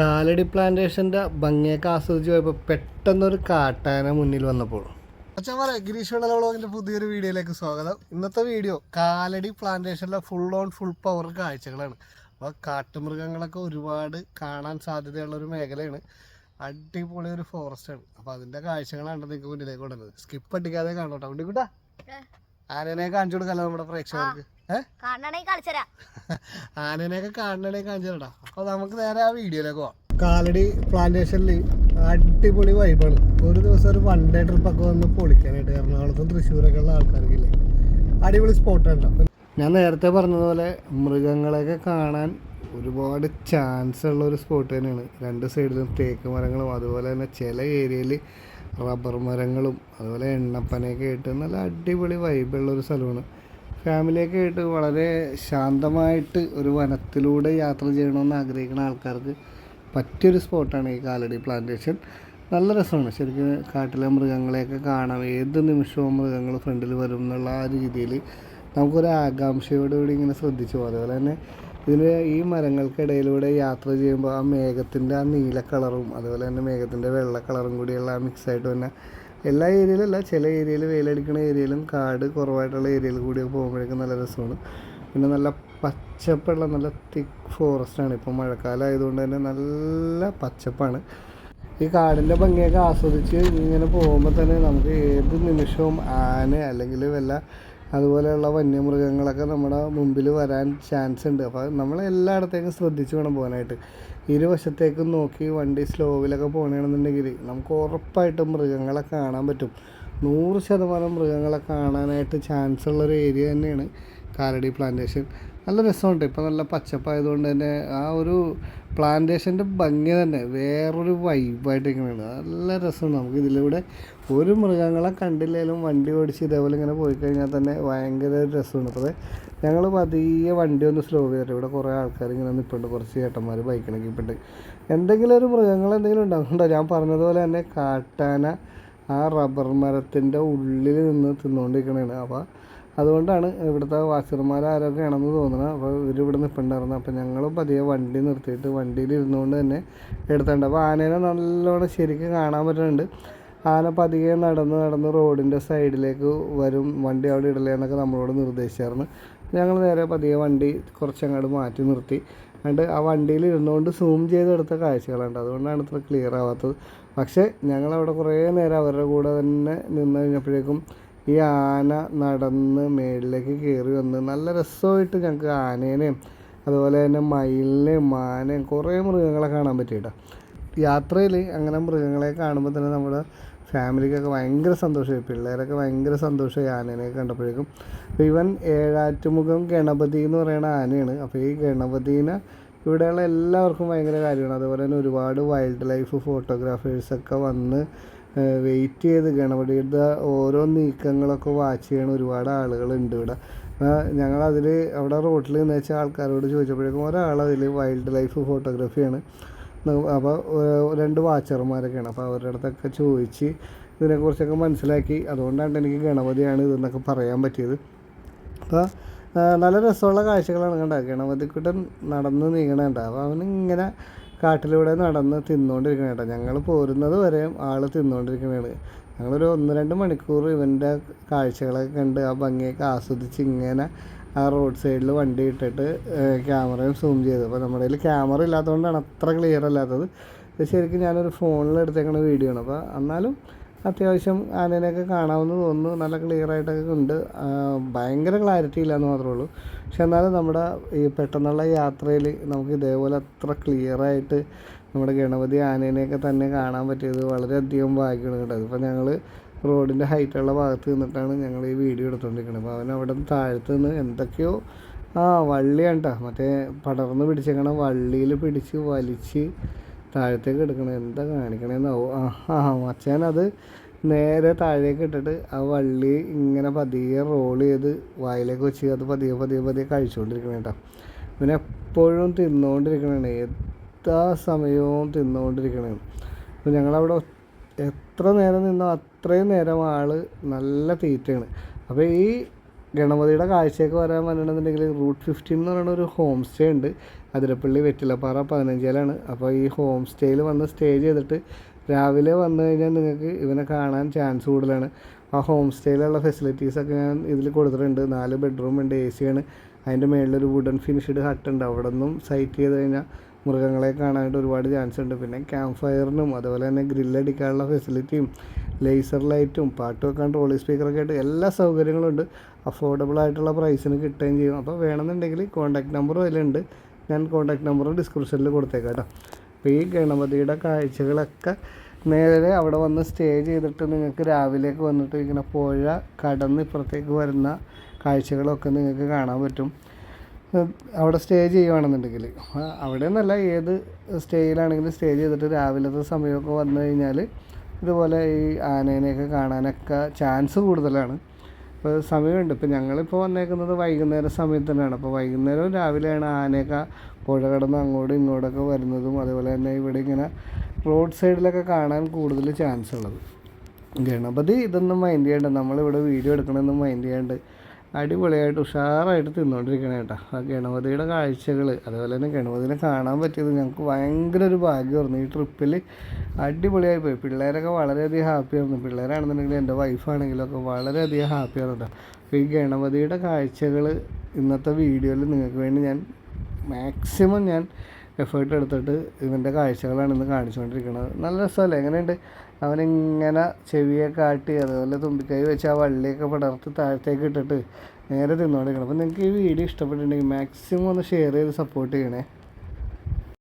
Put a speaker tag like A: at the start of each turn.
A: കാലടി പ്ലാന്റേഷന്റെ ഭംഗിയൊക്കെ ആസ്വദിച്ച് പോയപ്പോൾ പെട്ടെന്നൊരു കാട്ടാന മുന്നിൽ വന്നപ്പോൾ. അച്ഛൻ പറയാം ഗിരീഷ് വെള്ളലോളോങ്ങിന്റെ പുതിയൊരു വീഡിയോയിലേക്ക് സ്വാഗതം. ഇന്നത്തെ വീഡിയോ കാലടി പ്ലാന്റേഷനിലെ ഫുൾ ഓൺ ഫുൾ പവർ കാഴ്ചകളാണ്. അപ്പോൾ കാട്ടുമൃഗങ്ങളൊക്കെ ഒരുപാട് കാണാൻ സാധ്യതയുള്ള ഒരു മേഖലയാണ്. അടിപൊളി ഒരു ഫോറസ്റ്റ് ആണ്. അപ്പോൾ അതിന്റെ കാഴ്ചകളാണ് നിങ്ങൾക്ക് മുന്നിലേക്ക് കൊണ്ടുവന്നത്. സ്കിപ്പ് അടിക്കാതെ കാണോട്ടോ ഉണ്ണിക്കുട്ടാ. ആനനെ കാണിച്ചു നമ്മുടെ പ്രേക്ഷകർക്ക്? ആനനെയൊക്കെ കാണണേ കാണിച്ചിട്ടാ അപ്പോൾ നമുക്ക് നേരെ ആ വീഡിയോയിലേക്ക് പോവാം. കാലടി പ്ലാന്റേഷനിൽ അടിപൊളി വൈബാണ് ഒരു ദിവസം ഒരു വൺ ഡേ ട്രിപ്പൊക്കെ വന്ന് പൊളിക്കാനായിട്ട് എറണാകുളത്തും തൃശ്ശൂരൊക്കെ ഉള്ള ആൾക്കാർക്കില്ലേ അടിപൊളി സ്പോട്ടാണ് ഞാൻ നേരത്തെ പറഞ്ഞതുപോലെ മൃഗങ്ങളെയൊക്കെ കാണാൻ ഒരുപാട് ചാൻസ് ഉള്ള ഒരു സ്പോട്ട് തന്നെയാണ്. രണ്ട് സൈഡിലും തേക്ക് മരങ്ങളും അതുപോലെ തന്നെ ചില ഏരിയയിൽ റബ്ബർ മരങ്ങളും അതുപോലെ എണ്ണപ്പനയൊക്കെ ആയിട്ട് നല്ല അടിപൊളി വൈബുള്ള ഒരു സ്ഥലമാണ്. ഫാമിലിയൊക്കെ ആയിട്ട് വളരെ ശാന്തമായിട്ട് ഒരു വനത്തിലൂടെ യാത്ര ചെയ്യണമെന്ന് ആഗ്രഹിക്കുന്ന ആൾക്കാർക്ക് പറ്റിയൊരു സ്പോട്ടാണ് ഈ കാലടി പ്ലാന്റേഷൻ നല്ല രസമാണ്. ശരിക്കും കാട്ടിലെ മൃഗങ്ങളെയൊക്കെ കാണാം ഏത് നിമിഷവും മൃഗങ്ങൾ ഫ്രണ്ടിൽ വരും എന്നുള്ള ആ രീതിയിൽ നമുക്കൊരു ആകാംക്ഷയോടുകൂടി ഇങ്ങനെ ശ്രദ്ധിച്ചു പോകും അതുപോലെ തന്നെ ഇതിന് ഈ മരങ്ങൾക്കിടയിലൂടെ യാത്ര ചെയ്യുമ്പോൾ ആ മേഘത്തിന്റെ ആ നീല കളറും അതുപോലെ തന്നെ മേഘത്തിന്റെ വെള്ള കളറും കൂടിയുള്ള ആ മിക്സായിട്ട് തന്നെ എല്ലാ ഏരിയയിലല്ല ചില ഏരിയയിൽ വെയിലടിക്കുന്ന ഏരിയയിലും കാട് കുറവായിട്ടുള്ള ഏരിയയിൽ കൂടി പോകുമ്പോഴേക്കും നല്ല രസമാണ്. പിന്നെ നല്ല പച്ചപ്പുള്ള നല്ല തിക്ക് ഫോറസ്റ്റാണ് ഇപ്പോൾ മഴക്കാലം ആയതുകൊണ്ട് തന്നെ നല്ല പച്ചപ്പാണ്. ഈ കാടിന്റെ ഭംഗിയൊക്കെ ആസ്വദിച്ച് ഇങ്ങനെ പോകുമ്പോൾ തന്നെ നമുക്ക് ഏത് നിമിഷവും ആന അല്ലെങ്കിൽ വല്ല അതുപോലെയുള്ള വന്യമൃഗങ്ങളൊക്കെ നമ്മുടെ മുമ്പിൽ വരാൻ ചാൻസ് ഉണ്ട്. അപ്പോൾ നമ്മൾ എല്ലായിടത്തേക്കും ശ്രദ്ധിച്ച് വേണം പോകാനായിട്ട്. ഇരുവശത്തേക്കും നോക്കി വണ്ടി സ്ലോവിലൊക്കെ പോകണമെന്നുണ്ടെങ്കിൽ നമുക്ക് ഉറപ്പായിട്ടും മൃഗങ്ങളെ കാണാൻ പറ്റും. നൂറ് ശതമാനം മൃഗങ്ങളെ കാണാനായിട്ട് ചാൻസ് ഉള്ളൊരു ഏരിയ തന്നെയാണ് കാലടി പ്ലാന്റേഷൻ നല്ല രസമുണ്ട്. ഇപ്പോൾ നല്ല പച്ചപ്പായതുകൊണ്ട് തന്നെ ആ ഒരു പ്ലാന്റേഷന്റെ ഭംഗി തന്നെ വേറൊരു വൈബായിട്ട് ഇങ്ങനെയാണ്. നല്ല രസമാണ് നമുക്ക് ഇതിലൂടെ ഒരു മൃഗങ്ങളെ കണ്ടില്ലെങ്കിലും വണ്ടി ഓടിച്ച് ഇതേപോലെ ഇങ്ങനെ പോയി കഴിഞ്ഞാൽ തന്നെ ഭയങ്കര രസമാണ്. അപ്പോൾ ഞങ്ങൾ പതിയെ വണ്ടി ഒന്ന് സ്ലോ ചെയ്തിട്ട് ഇവിടെ കുറേ ആൾക്കാർ ഇങ്ങനെ നിൽപ്പുണ്ട് കുറച്ച് ചേട്ടന്മാർ ബൈക്കിനൊക്കെ ഇപ്പുണ്ട്. എന്തെങ്കിലും ഒരു മൃഗങ്ങൾ എന്തെങ്കിലും ഉണ്ടാകുന്നുണ്ടോ ഞാൻ പറഞ്ഞതുപോലെ തന്നെ കാട്ടാന ആ റബ്ബർ മരത്തിന്റെ ഉള്ളിൽ നിന്ന് തിന്നുകൊണ്ടിരിക്കണതാണ്. അപ്പോൾ അതുകൊണ്ടാണ് ഇവിടുത്തെ ആണെന്ന് തോന്നുന്നത്. അപ്പോൾ ഇവർ ഇവിടെ നിൽപ്പുണ്ടായിരുന്നു അപ്പോൾ ഞങ്ങളും പതിയെ വണ്ടി നിർത്തിയിട്ട് വണ്ടിയിൽ ഇരുന്നുകൊണ്ട് തന്നെ എടുത്തിട്ടുണ്ട് അപ്പോൾ ആനേനെ നല്ലോണം ശരിക്കും കാണാൻ പറ്റുന്നുണ്ട്. ആന പതിയെ നടന്ന് നടന്ന് റോഡിന്റെ സൈഡിലേക്ക് വരും. വണ്ടി അവിടെ ഇടലേ എന്നൊക്കെ നമ്മളോട് നിർദ്ദേശിച്ചായിരുന്നു. ഞങ്ങൾ നേരെ പതിയെ വണ്ടി കുറച്ചങ്ങോട്ട് മാറ്റി നിർത്തി. അതുകൊണ്ട് ആ വണ്ടിയിൽ ഇരുന്നുകൊണ്ട് സൂം ചെയ്തെടുത്ത കാഴ്ചകളുണ്ട് അതുകൊണ്ടാണ് ഇത്ര ക്ലിയർ ആവാത്തത്. പക്ഷേ ഞങ്ങളവിടെ കുറേ നേരം അവരുടെ കൂടെ തന്നെ നിന്ന് കഴിഞ്ഞപ്പോഴേക്കും ഈ ആന നടന്ന് മേളിലേക്ക് കയറി വന്ന് നല്ല രസമായിട്ട് ഞങ്ങൾക്ക് ആനേനെയും അതുപോലെ തന്നെ മയിലിനെയും മാനേയും കുറേ മൃഗങ്ങളെ കാണാൻ പറ്റിയിട്ട. യാത്രയിൽ അങ്ങനെ മൃഗങ്ങളെ കാണുമ്പോൾ തന്നെ നമ്മുടെ ഫാമിലിക്കൊക്കെ ഭയങ്കര സന്തോഷമായി. പിള്ളേരൊക്കെ ഭയങ്കര സന്തോഷമായി ആനേനെ കണ്ടപ്പോഴേക്കും. ഇവൻ ഏഴാറ്റുമുഖം ഗണപതി എന്ന് പറയുന്ന ആനയാണ്. അപ്പോൾ ഈ ഗണപതിനെ ഇവിടെയുള്ള എല്ലാവർക്കും ഭയങ്കര കാര്യമാണ്. അതുപോലെ തന്നെ ഒരുപാട് വൈൽഡ് ലൈഫ് ഫോട്ടോഗ്രാഫേഴ്സൊക്കെ വന്ന് വെയിറ്റ് ചെയ്ത് ഗണപതിയുടെ ഓരോ നീക്കങ്ങളൊക്കെ വാച്ച് ചെയ്യണ ഒരുപാട് ആളുകളുണ്ട് ഇവിടെ. ഞങ്ങളതിൽ അവിടെ റോട്ടിൽ നിന്ന് വെച്ച ആൾക്കാരോട് ചോദിച്ചപ്പോഴേക്കും ഒരാൾ വൈൽഡ് ലൈഫ് ഫോട്ടോഗ്രാഫിയാണ് അപ്പോൾ രണ്ട് വാച്ചർമാരൊക്കെയാണ് അപ്പോൾ അവരുടെ അടുത്തൊക്കെ ചോദിച്ച് ഇതിനെക്കുറിച്ചൊക്കെ മനസ്സിലാക്കി. അതുകൊണ്ടാണ് എനിക്ക് ഗണപതിയാണ് ഇതെന്നൊക്കെ പറയാൻ പറ്റിയത്. അപ്പോൾ നല്ല രസമുള്ള കാഴ്ചകളാണ് കണ്ടത്. ഗണപതിക്കുട്ടൻ നടന്ന് നീങ്ങണേണ്ട അപ്പോൾ അവനിങ്ങനെ കാട്ടിലൂടെ നടന്ന് തിന്നുകൊണ്ടിരിക്കണ കേട്ടോ. ഞങ്ങൾ പോരുന്നത് വരെയും ആൾ തിന്നുകൊണ്ടിരിക്കണതാണ് ഞങ്ങളൊരു ഒന്ന് രണ്ട് മണിക്കൂർ ഇവന്റെ കാഴ്ചകളൊക്കെ കണ്ട് ആ ഭംഗിയൊക്കെ ആസ്വദിച്ച് ഇങ്ങനെ ആ റോഡ് സൈഡിൽ വണ്ടി ഇട്ടിട്ട് ക്യാമറയും സൂം ചെയ്തു. അപ്പോൾ നമ്മുടെ കയ്യിൽ ക്യാമറ ഇല്ലാത്തതുകൊണ്ടാണ് അത്ര ക്ലിയർ അല്ലാത്തത്. ശരിക്കും ഞാനൊരു ഫോണിൽ എടുത്തേക്കണ വീഡിയോ ആണ്. അപ്പോൾ എന്നാലും അത്യാവശ്യം ആനേനെയൊക്കെ കാണാമെന്ന് തോന്നുന്നു. നല്ല ക്ലിയർ ആയിട്ടൊക്കെ ഉണ്ട്. ഭയങ്കര ക്ലാരിറ്റി ഇല്ലയെന്ന് മാത്രമേ ഉള്ളൂ. പക്ഷെ എന്നാലും നമ്മുടെ ഈ പെട്ടെന്നുള്ള യാത്രയിൽ നമുക്ക് ഇതേപോലെ അത്ര ക്ലിയറായിട്ട് നമ്മുടെ ഗണപതി ആനേനെയൊക്കെ തന്നെ കാണാൻ പറ്റിയത് വളരെയധികം ഭാഗ്യമാണ് കേട്ടോ. ഇപ്പോൾ ഞങ്ങൾ റോഡിന്റെ ഹൈറ്റുള്ള ഭാഗത്ത് നിന്നിട്ടാണ് ഞങ്ങൾ ഈ വീഡിയോ എടുത്തുകൊണ്ടിരിക്കുന്നത് അപ്പോൾ അവൻ അവിടെ നിന്ന് താഴത്ത് നിന്ന് എന്തൊക്കെയോ ആ വള്ളിയാണ് കേട്ടോ മറ്റേ പടർന്ന് പിടിച്ചേക്കണ വള്ളിയിൽ പിടിച്ച് വലിച്ച് താഴത്തേക്ക് എടുക്കണം. എന്താ കാണിക്കണേന്നാവും ആ ആ അത് നേരെ താഴേക്ക് ഇട്ടിട്ട് ആ വള്ളി ഇങ്ങനെ പതിയെ റോൾ ചെയ്ത് വായിലേക്ക് വെച്ച് അത് പതിയെ പതിയെ പതിയെ കഴിച്ചുകൊണ്ടിരിക്കണം കേട്ടോ പിന്നെ എപ്പോഴും തിന്നുകൊണ്ടിരിക്കണേ എല്ലാ സമയവും തിന്നുകൊണ്ടിരിക്കണേ അപ്പോൾ ഞങ്ങളവിടെ എത്ര നേരം നിന്നോ അത്രയും നേരം ആൾ നല്ല തീറ്റയാണ്. അപ്പോൾ ഈ ഗണപതിയുടെ കാഴ്ചയൊക്കെ വരാൻ പറഞ്ഞിട്ടുണ്ടെങ്കിൽ റൂട്ട് ഫിഫ്റ്റീൻ എന്ന് പറയുന്ന ഒരു ഹോം സ്റ്റേ ഉണ്ട്. അതിരപ്പള്ളി വെറ്റിലപ്പാറ പതിനഞ്ചിലാണ്. അപ്പോൾ ഈ ഹോം സ്റ്റേയിൽ വന്ന് സ്റ്റേ ചെയ്തിട്ട് രാവിലെ വന്നു കഴിഞ്ഞാൽ നിങ്ങൾക്ക് ഇവനെ കാണാൻ ചാൻസ് കൂടുതലാണ്. ആ ഹോം സ്റ്റേയിലുള്ള ഫെസിലിറ്റീസൊക്കെ ഞാൻ ഇതിൽ കൊടുത്തിട്ടുണ്ട്. നാല് ബെഡ്റൂം ഉണ്ട് എ സിയാണ് അതിന്റെ മേളിലൊരു വുഡൻ ഫിനിഷ്ഡ് ഹട്ട് ഉണ്ട്. അവിടെ നിന്നും സൈറ്റ് ചെയ്ത് കഴിഞ്ഞാൽ മൃഗങ്ങളെ കാണാനായിട്ട് ഒരുപാട് ചാൻസ് ഉണ്ട്. പിന്നെ ക്യാമ്പ് ഫയറിനും അതുപോലെ തന്നെ ഗ്രില്ലടിക്കാനുള്ള ഫെസിലിറ്റിയും ലേസർ ലൈറ്റും പാട്ട് വെക്കാൻ ട്രോളി സ്പീക്കറൊക്കെ ആയിട്ട് എല്ലാ സൗകര്യങ്ങളും ഉണ്ട്. അഫോർഡബിൾ ആയിട്ടുള്ള പ്രൈസിന് കിട്ടുകയും ചെയ്യും. അപ്പോൾ വേണമെന്നുണ്ടെങ്കിൽ കോൺടാക്ട് നമ്പറും അതിലുണ്ട് ഞാൻ കോൺടാക്ട് നമ്പറും ഡിസ്ക്രിപ്ഷനിൽ കൊടുത്തേക്കാം കേട്ടോ അപ്പോൾ ഈ ഗണപതിയുടെ കാഴ്ചകളൊക്കെ നേരെ അവിടെ വന്ന് സ്റ്റേ ചെയ്തിട്ട് നിങ്ങൾക്ക് രാവിലേക്ക് വന്നിട്ട് ഇങ്ങനെ പുഴ കടന്ന് ഇപ്പുറത്തേക്ക് വരുന്ന കാഴ്ചകളൊക്കെ നിങ്ങൾക്ക് കാണാൻ പറ്റും. അവിടെ സ്റ്റേ ചെയ്യുവാണെന്നുണ്ടെങ്കിൽ ആ, അവിടെ നിന്നല്ല ഏത് സ്റ്റേയിലാണെങ്കിലും സ്റ്റേ ചെയ്തിട്ട് രാവിലത്തെ സമയമൊക്കെ വന്നു കഴിഞ്ഞാൽ ഇതുപോലെ ഈ ആനേനെയൊക്കെ കാണാനൊക്കെ ചാൻസ് കൂടുതലാണ്. ഇപ്പോൾ സമയമുണ്ട്. ഇപ്പോൾ ഞങ്ങളിപ്പോൾ വന്നേക്കുന്നത് വൈകുന്നേരം സമയത്ത് തന്നെയാണ്. അപ്പോൾ വൈകുന്നേരവും രാവിലെയാണ് ആനയൊക്കെ പുഴ കടന്ന് അങ്ങോട്ടും ഇങ്ങോട്ടൊക്കെ വരുന്നതും അതുപോലെ തന്നെ ഇവിടെ ഇങ്ങനെ റോഡ് സൈഡിലൊക്കെ കാണാൻ കൂടുതൽ ചാൻസ് ഉള്ളത്. ഗണപതി ഇതൊന്നും മൈൻഡ് ചെയ്യണ്ട നമ്മളിവിടെ വീഡിയോ എടുക്കണമെന്നും മൈൻഡ് ചെയ്യാണ്ട് അടിപൊളിയായിട്ട് ഉഷാറായിട്ട് തിന്നുകൊണ്ടിരിക്കണേ കേട്ടോ. ആ ഗണപതിയുടെ കാഴ്ചകൾ അതുപോലെ തന്നെ ഗണപതിനെ കാണാൻ പറ്റിയത് ഞങ്ങൾക്ക് ഭയങ്കര ഒരു ഭാഗ്യമായിരുന്നു. ഈ ട്രിപ്പിൽ അടിപൊളിയായി പോയി. പിള്ളേരൊക്കെ വളരെയധികം ഹാപ്പിയായിരുന്നു പിള്ളേരാണെന്നുണ്ടെങ്കിൽ എന്റെ വൈഫാണെങ്കിലും ഒക്കെ വളരെയധികം ഹാപ്പിയായിരുന്നു കേട്ടോ. അപ്പോൾ ഈ ഗണപതിയുടെ കാഴ്ചകൾ ഇന്നത്തെ വീഡിയോയിൽ നിങ്ങൾക്ക് വേണ്ടി ഞാൻ മാക്സിമം ഞാൻ എഫേർട്ട് എടുത്തിട്ട് ഇവന്റെ കാഴ്ചകളാണ് ഇന്ന് കാണിച്ചുകൊണ്ടിരിക്കുന്നത്. നല്ല രസമല്ലേ? എങ്ങനെയുണ്ട്? അവനിങ്ങനെ ചെവിയെ കാട്ടി അതുപോലെ തുമ്പിക്കൈ വെച്ച് ആ വള്ളിയൊക്കെ പടർത്തി താഴത്തേക്ക് ഇട്ടിട്ട് നേരെ തിന്നുകൊണ്ടിരിക്കണം. അപ്പോൾ നിങ്ങൾക്ക് ഈ വീഡിയോ ഇഷ്ടപ്പെട്ടിട്ടുണ്ടെങ്കിൽ മാക്സിമം ഒന്ന് ഷെയർ ചെയ്ത് സപ്പോർട്ട് ചെയ്യണേ.